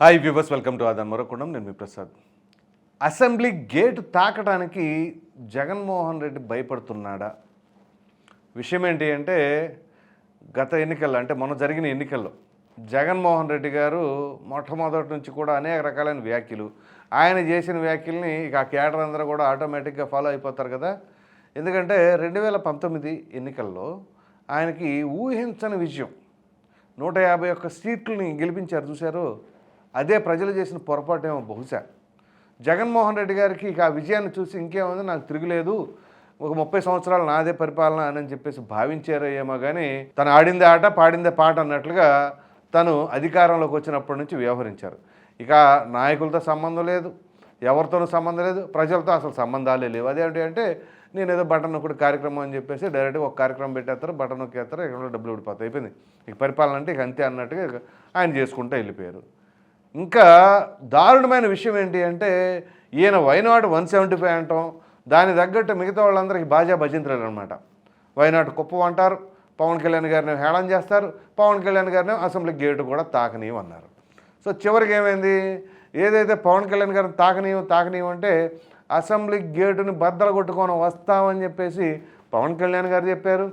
Hi viewers welcome to ఆదాన్ మరొకుండం. నేను మీ ప్రసాద్. అసెంబ్లీ గేట్ తాకడానికి జగన్మోహన్ రెడ్డి భయపడుతున్నాడా? విషయం ఏంటి అంటే గత ఎన్నికల్లో అంటే మొన్న జరిగిన ఎన్నికల్లో జగన్మోహన్ రెడ్డి గారు మొట్టమొదటి నుంచి కూడా అనేక రకాలైన వ్యాఖ్యలు. ఆయన చేసిన వ్యాఖ్యల్ని ఇక ఆ కేడర్ అందరూ కూడా ఆటోమేటిక్గా ఫాలో అయిపోతారు కదా. ఎందుకంటే రెండు వేల పంతొమ్మిది ఎన్నికల్లో ఆయనకి ఊహించని విజయం. నూట యాభై ఒక్క సీట్లని గెలిపించారు చూశారు? అదే ప్రజలు చేసిన పొరపాటేమో బహుశా. జగన్మోహన్ రెడ్డి గారికి ఇక ఆ విజయాన్ని చూసి ఇంకేముంది? నాకు తిరగలేదు. ఒక ముప్పై సంవత్సరాలు నాదే పరిపాలన అని చెప్పేసి భావించారో ఏమో కానీ తను ఆడిందే ఆట పాడిందే పాట అన్నట్లుగా తను అధికారంలోకి వచ్చినప్పటి నుంచి వ్యవహరించారు. ఇక నాయకులతో సంబంధం లేదు ఎవరితోనూ సంబంధం లేదు ప్రజలతో అసలు సంబంధాలే లేవు. అదేంటి అంటే నేను ఏదో బటన్ నొక్కడు కార్యక్రమం అని చెప్పేసి డైరెక్ట్గా ఒక కార్యక్రమం పెట్టేస్తారు బటన్ నొక్కేస్తారు ఇక్కడ డబ్బులు ఊడిపోతాయి. అయిపోయింది. ఇక పరిపాలన అంటే ఇక అంతే అన్నట్టుగా ఇక ఆయన చేసుకుంటూ వెళ్ళిపోయారు. ఇంకా దారుణమైన విషయం ఏంటి అంటే ఈయన వైనాడు వన్ సెవెంటీ ఫైవ్ అంటాం. దాని తగ్గట్టు మిగతా వాళ్ళందరికీ బాజా భజంత్రులు అనమాట వైనాడు కుప్పం అంటారు పవన్ కళ్యాణ్ గారిని హేళన చేస్తారు పవన్ కళ్యాణ్ గారిని అసెంబ్లీ గేటు కూడా తాకనీయమన్నారు సో చివరికి ఏమైంది? ఏదైతే పవన్ కళ్యాణ్ గారిని తాకనీయం తాకనీయం అంటే అసెంబ్లీ గేటుని బద్దలు కొట్టుకొని వస్తామని చెప్పేసి పవన్ కళ్యాణ్ గారు చెప్పారు.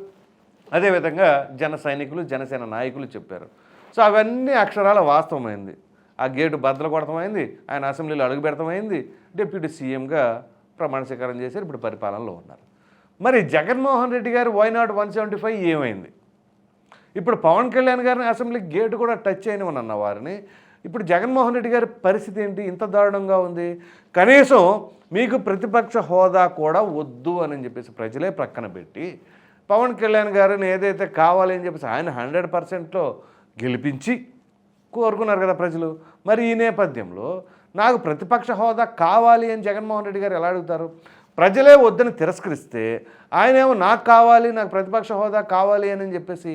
అదేవిధంగా జన సైనికులు జనసేన నాయకులు చెప్పారు. సో అవన్నీ అక్షరాల వాస్తవమైంది. ఆ గేటు బద్దలు కొడతమైంది ఆయన అసెంబ్లీలో అడుగు పెడతామైంది డిప్యూటీ సీఎంగా ప్రమాణ స్వీకారం చేశారు ఇప్పుడు పరిపాలనలో ఉన్నారు. మరి Jaganmohan Reddy garu why not one seventy five ఏమైంది? ఇప్పుడు పవన్ కళ్యాణ్ గారిని అసెంబ్లీ గేటు కూడా టచ్ అయినవని అన్న వారిని. ఇప్పుడు జగన్మోహన్ రెడ్డి గారి పరిస్థితి ఏంటి? ఇంత దారుణంగా ఉంది. కనీసం మీకు ప్రతిపక్ష హోదా కూడా వద్దు అని చెప్పేసి ప్రజలే ప్రక్కన పెట్టి పవన్ కళ్యాణ్ గారిని ఏదైతే కావాలి అని చెప్పేసి ఆయన హండ్రెడ్ పర్సెంట్లో గెలిపించి కోరుకున్నారు కదా ప్రజలు. మరి ఈ నేపథ్యంలో నాకు ప్రతిపక్ష హోదా కావాలి అని జగన్మోహన్ రెడ్డి గారు ఎలా అడుగుతారు? ప్రజలే వద్దని తిరస్కరిస్తే ఆయనేమో నాకు కావాలి నాకు ప్రతిపక్ష హోదా కావాలి అని చెప్పేసి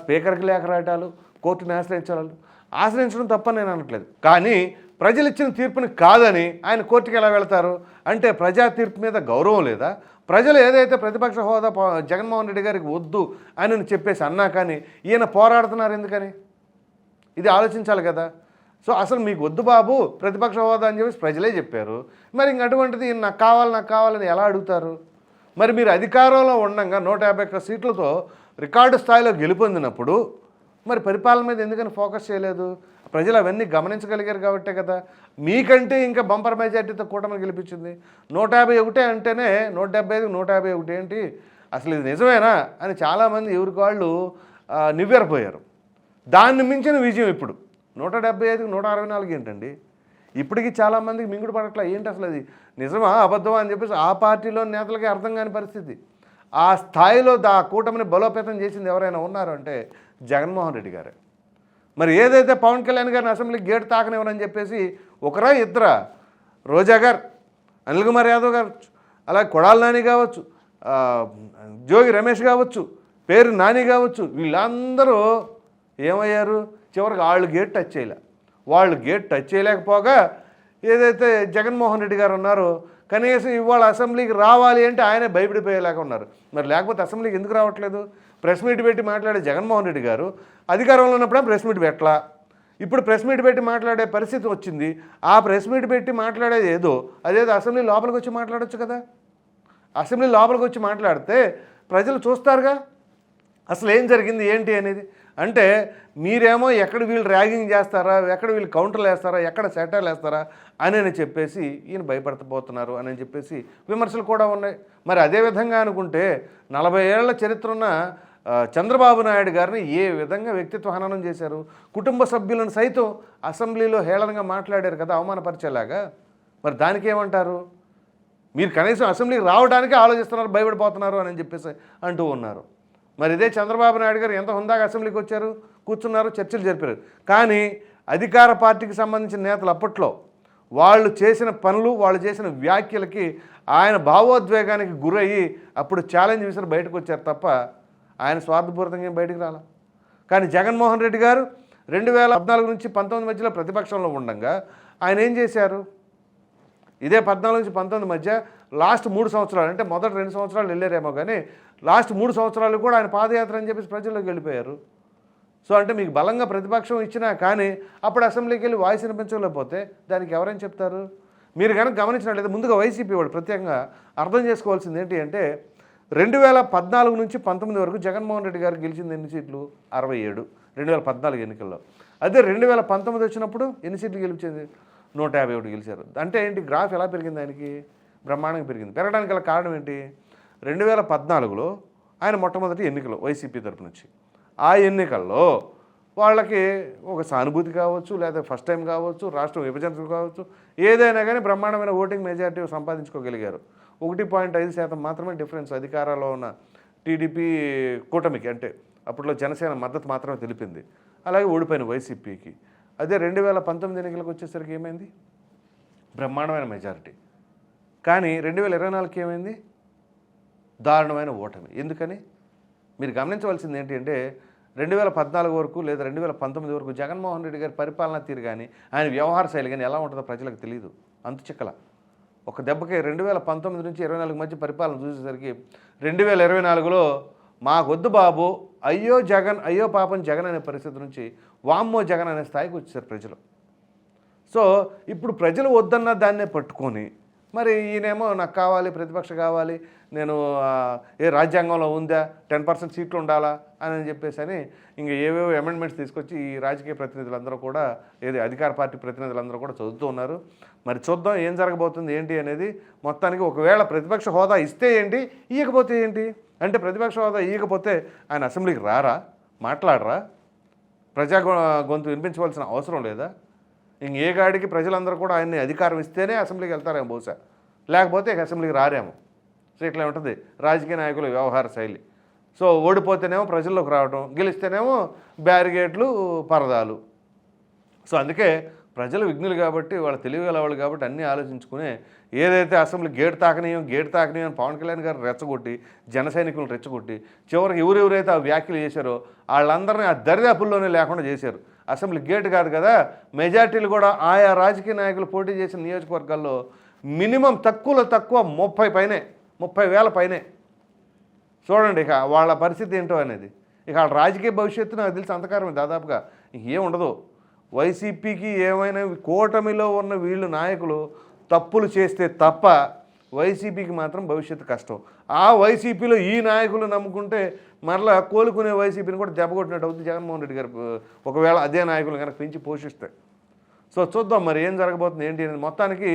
స్పీకర్కి లేఖ రాయటాలు కోర్టుని ఆశ్రయించాలి ఆశ్రయించడం తప్పని నేను అనట్లేదు. కానీ ప్రజలు ఇచ్చిన తీర్పుని కాదని ఆయన కోర్టుకి ఎలా వెళ్తారు? అంటే ప్రజా తీర్పు మీద గౌరవం లేదా? ప్రజలు ఏదైతే ప్రతిపక్ష హోదా జగన్మోహన్ రెడ్డి గారికి వద్దు అని చెప్పేసి అన్నా కానీ ఈయన పోరాడుతున్నారు ఎందుకని? ఇది ఆలోచించాలి కదా. సో అసలు మీకు వద్దు బాబు ప్రతిపక్ష హోదా అని చెప్పేసి ప్రజలే చెప్పారు. మరి ఇంక అటువంటిది నాకు కావాలి నాకు కావాలని ఎలా అడుగుతారు? మరి మీరు అధికారంలో ఉండగా నూట యాభై ఒక్క సీట్లతో రికార్డు స్థాయిలో గెలుపొందినప్పుడు మరి పరిపాలన మీద ఎందుకని ఫోకస్ చేయలేదు? ప్రజలు అవన్నీ గమనించగలిగారు కాబట్టే కదా. మీకంటే ఇంకా బంపర్ మెజార్టీతో కూటమి గెలిపించింది. నూట యాభై ఒకటే అంటేనే నూట డెబ్బై ఐదు నూట యాభై ఒకటి ఏంటి? అసలు ఇది నిజమేనా? అని చాలామంది ఎవరికి వాళ్ళు నివ్వెరపోయారు. దాన్ని మించిన విజయం ఇప్పుడు. నూట డెబ్బై ఐదుకి నూట అరవై నాలుగు ఏంటండి? ఇప్పటికీ చాలామందికి మింగుడు పడట్లా. ఏంటి అసలు అది? నిజమా? అబద్ధమా? అని చెప్పేసి ఆ పార్టీలో నేతలకి అర్థం కాని పరిస్థితి. ఆ స్థాయిలో దా కూటమిని బలోపేతం చేసింది ఎవరైనా ఉన్నారు అంటే జగన్మోహన్ రెడ్డి గారే. మరి ఏదైతే పవన్ కళ్యాణ్ గారిని అసెంబ్లీ గేట్ తాకనివ్వరని చెప్పేసి ఒకరా ఇద్దరా? రోజా గారు అనిల్ కుమార్ యాదవ్ గారు అలాగే కొడాల నాని కావచ్చు జోగి రమేష్ కావచ్చు పేరు నాని కావచ్చు వీళ్ళందరూ ఏమయ్యారు? చివరికి వాళ్ళు గేట్ టచ్ చేయలే. వాళ్ళు గేట్ టచ్ చేయలేకపోగా ఏదైతే జగన్మోహన్ రెడ్డి గారు ఉన్నారో కనీసం ఇవాళ అసెంబ్లీకి రావాలి అంటే ఆయనే భయపడిపోయేలాగా ఉన్నారు. మరి లేకపోతే అసెంబ్లీకి ఎందుకు రావట్లేదు? ప్రెస్ మీట్ పెట్టి మాట్లాడే జగన్మోహన్ రెడ్డి గారు అధికారంలో ఉన్నప్పుడే ప్రెస్ మీట్ పెట్టలా. ఇప్పుడు ప్రెస్ మీట్ పెట్టి మాట్లాడే పరిస్థితి వచ్చింది. ఆ ప్రెస్ మీట్ పెట్టి మాట్లాడేది ఏదో అదేదో అసెంబ్లీ లోపలికి వచ్చి మాట్లాడొచ్చు కదా? అసెంబ్లీ లోపలికి వచ్చి మాట్లాడితే ప్రజలు చూస్తారుగా? అసలు ఏం జరిగింది? ఏంటి అనేది? అంటే మీరేమో ఎక్కడ వీళ్ళు ర్యాగింగ్ చేస్తారా ఎక్కడ వీళ్ళు కౌంటర్లు వేస్తారా ఎక్కడ సెటర్లు వేస్తారా అని అని చెప్పేసి ఈయన భయపడతపోతున్నారు అని చెప్పేసి విమర్శలు కూడా ఉన్నాయి. మరి అదే విధంగా అనుకుంటే నలభై ఏళ్ళ చరిత్ర ఉన్న చంద్రబాబు నాయుడు గారిని ఏ విధంగా వ్యక్తిత్వ హననం చేశారు? కుటుంబ సభ్యులను సైతం అసెంబ్లీలో హేళనగా మాట్లాడారు కదా అవమానపరిచేలాగా. మరి దానికి ఏమంటారు? మీరు కనీసం అసెంబ్లీకి రావడానికి ఆలోచిస్తున్నారు భయపడిపోతున్నారు అని చెప్పేసి అంటూ ఉన్నారు. మరి ఇదే చంద్రబాబు నాయుడు గారు ఎంత హుందాగా అసెంబ్లీకి వచ్చారు? కూర్చున్నారు చర్చలు జరిపారు. కానీ అధికార పార్టీకి సంబంధించిన నేతలు అప్పట్లో వాళ్ళు చేసిన పనులు వాళ్ళు చేసిన వ్యాఖ్యలకి ఆయన భావోద్వేగానికి గురయ్యి అప్పుడు ఛాలెంజ్ విసిరి బయటకు వచ్చారు తప్ప ఆయన స్వార్థపూరితంగా ఏం బయటికి రాల? కానీ జగన్మోహన్ రెడ్డి గారు రెండు వేల పద్నాలుగు నుంచి పంతొమ్మిది మధ్యలో ప్రతిపక్షంలో ఉండగా ఆయన ఏం చేశారు? ఇదే పద్నాలుగు నుంచి పంతొమ్మిది మధ్య లాస్ట్ మూడు సంవత్సరాలు అంటే మొదటి రెండు సంవత్సరాలు వెళ్ళారేమో కానీ లాస్ట్ మూడు సంవత్సరాలు కూడా ఆయన పాదయాత్ర అని చెప్పేసి ప్రజల్లోకి వెళ్ళిపోయారు. సో అంటే మీకు బలంగా ప్రతిపక్షం ఇచ్చినా కానీ అప్పుడు అసెంబ్లీకి వెళ్ళి వాయిస్ వినిపించలేకపోతే దానికి ఎవరైనా చెప్తారు? మీరు కనుక గమనించినట్లయితే ముందుగా వైసీపీ వాడు ప్రత్యేకంగా అర్థం చేసుకోవాల్సింది ఏంటి అంటే రెండు వేల పద్నాలుగు నుంచి పంతొమ్మిది వరకు జగన్మోహన్ రెడ్డి గారు గెలిచింది ఎన్ని సీట్లు? అరవై ఏడు. రెండు వేల పద్నాలుగు ఎన్నికల్లో. అదే రెండు వేల పంతొమ్మిది వచ్చినప్పుడు ఎన్ని సీట్లు గెలిచింది నూట యాభై ఒకటి గెలిచారు. అంటే ఏంటి గ్రాఫ్ ఎలా పెరిగింది ఆయనకి? బ్రహ్మాండంగా పెరిగింది. పెరగడానికి గల కారణం ఏంటి? రెండు వేల పద్నాలుగులో ఆయన మొట్టమొదటి ఎన్నికలు వైసీపీ తరపు నుంచి. ఆ ఎన్నికల్లో వాళ్ళకి ఒక సానుభూతి కావచ్చు లేదా ఫస్ట్ టైం కావచ్చు రాష్ట్రం విభజన కావచ్చు ఏదైనా కానీ బ్రహ్మాండమైన ఓటింగ్ మెజారిటీ సంపాదించుకోగలిగారు. ఒకటి పాయింట్ ఐదు శాతం మాత్రమే డిఫరెన్స్ అధికారంలో ఉన్న టీడీపీ కూటమికి. అంటే అప్పట్లో జనసేన మద్దతు మాత్రమే తెలిపింది. అలాగే ఓడిపోయిన వైసీపీకి. అదే రెండు వేల పంతొమ్మిది ఎన్నికలకు వచ్చేసరికి ఏమైంది? బ్రహ్మాండమైన మెజారిటీ కానీ రెండు వేల ఇరవై నాలుగుకి ఏమైంది? దారుణమైన ఓటమి. ఎందుకని? మీరు గమనించవలసింది ఏంటి అంటే రెండు వేల పద్నాలుగు వరకు లేదా రెండు వేల పంతొమ్మిది వరకు జగన్మోహన్ రెడ్డి గారి పరిపాలనా తీరు కానీ ఆయన వ్యవహార శైలి కానీ ఎలా ఉంటుందో ప్రజలకు తెలియదు అంతు చిక్కల. ఒక దెబ్బకి రెండు వేల పంతొమ్మిది నుంచి ఇరవై నాలుగు మధ్య పరిపాలన చూసేసరికి రెండు వేల ఇరవై నాలుగులో మాకొద్దు బాబు అయ్యో జగన్ అయ్యో పాపం జగన్ అనే పరిస్థితి నుంచి వామ్మో జగన్ అనే స్థాయికి వచ్చేసారు ప్రజలు. సో ఇప్పుడు ప్రజలు వద్దన్న దాన్నే పట్టుకొని మరి ఈయనేమో నాకు కావాలి ప్రతిపక్ష కావాలి నేను ఏ రాజ్యాంగంలో ఉందా టెన్ పర్సెంట్ సీట్లు ఉండాలా అని చెప్పేసి అని ఇంక ఏవేవో అమెండ్మెంట్స్ తీసుకొచ్చి ఈ రాజకీయ ప్రతినిధులందరూ కూడా ఏది అధికార పార్టీ ప్రతినిధులందరూ కూడా చదువుతూ ఉన్నారు. మరి చూద్దాం ఏం జరగబోతుంది ఏంటి అనేది మొత్తానికి ఒకవేళ ప్రతిపక్ష హోదా ఇస్తే ఏంటి ఇవ్వకపోతే ఏంటి? అంటే ప్రతిపక్ష హోదా ఇవ్వకపోతే ఆయన అసెంబ్లీకి రారా? మాట్లాడరా? ప్రజా గొంతు వినిపించవలసిన అవసరం లేదా? ఇంక ఏ గాడికి ప్రజలందరూ కూడా ఆయన్ని అధికారం ఇస్తేనే అసెంబ్లీకి వెళ్తారేమో బహుశా. లేకపోతే అసెంబ్లీకి రారేమో. సో ఇట్లా ఉంటుంది. రాజకీయ నాయకుల వ్యవహార శైలి. సో ఓడిపోతేనేమో ప్రజల్లోకి రావడం గెలిస్తేనేమో బ్యారిగేట్లు పరదాలు. సో అందుకే ప్రజలు విఘ్నులు కాబట్టి వాళ్ళు తెలివిగల వాళ్ళు కాబట్టి అన్నీ ఆలోచించుకునే ఏదైతే అసెంబ్లీ గేట్ తాకనీయం గేట్ తాకనీయం అని పవన్ కళ్యాణ్ గారు రెచ్చగొట్టి జన సైనికులను రెచ్చగొట్టి చివరికి ఎవరెవరైతే ఆ వ్యాఖ్యలు చేశారో వాళ్ళందరినీ ఆ దరిదాపుల్లోనే లేకుండా చేశారు. అసెంబ్లీ గేట్ కాదు కదా మెజార్టీలు కూడా ఆయా రాజకీయ నాయకులు పోటీ చేసిన నియోజకవర్గాల్లో మినిమం తక్కువలో తక్కువ ముప్పై పైనే ముప్పై వేల పైనే. చూడండి ఇక వాళ్ళ పరిస్థితి ఏంటో అనేది. ఇక వాళ్ళ రాజకీయ భవిష్యత్తు నాకు తెలిసి అంతకారమే దాదాపుగా. ఇంకేం ఉండదు. వైసీపీకి ఏమైనా కూటమిలో ఉన్న వీళ్ళు నాయకులు తప్పులు చేస్తే తప్ప వైసీపీకి మాత్రం భవిష్యత్తు కష్టం. ఆ వైసీపీలో ఈ నాయకులు నమ్ముకుంటే మరలా కోలుకునే వైసీపీని కూడా దెబ్బకొట్టినట్టు అవుతుంది జగన్మోహన్ రెడ్డి గారు. ఒకవేళ అదే నాయకులు కనుక పెంచి పోషిస్తే. సో చూద్దాం మరి ఏం జరగబోతుంది ఏంటి అనేది. మొత్తానికి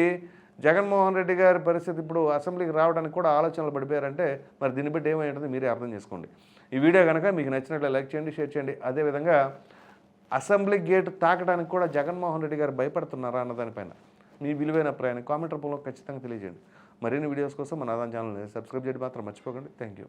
జగన్మోహన్ రెడ్డి గారి పరిస్థితి ఇప్పుడు అసెంబ్లీకి రావడానికి కూడా ఆలోచనలు పడిపోయారంటే మరి దీన్ని బట్టి ఏమై మీరే అర్థం చేసుకోండి. ఈ వీడియో కనుక మీకు నచ్చినట్లు లైక్ చేయండి షేర్ చేయండి. అదేవిధంగా అసెంబ్లీ గేట్ తాకడానికి కూడా జగన్మోహన్ రెడ్డి గారు భయపడుతున్నారా అన్న దానిపైన? మీ విలువైన ప్రయాణం కామెంట్ రూపంలో ఖచ్చితంగా తెలియజేయండి. మరిన్ని వీడియోస్ కోసం మన ఆదాన్ ఛానల్ని సబ్స్క్రైబ్ చేయడం మాత్రం మర్చిపోకండి. Thank you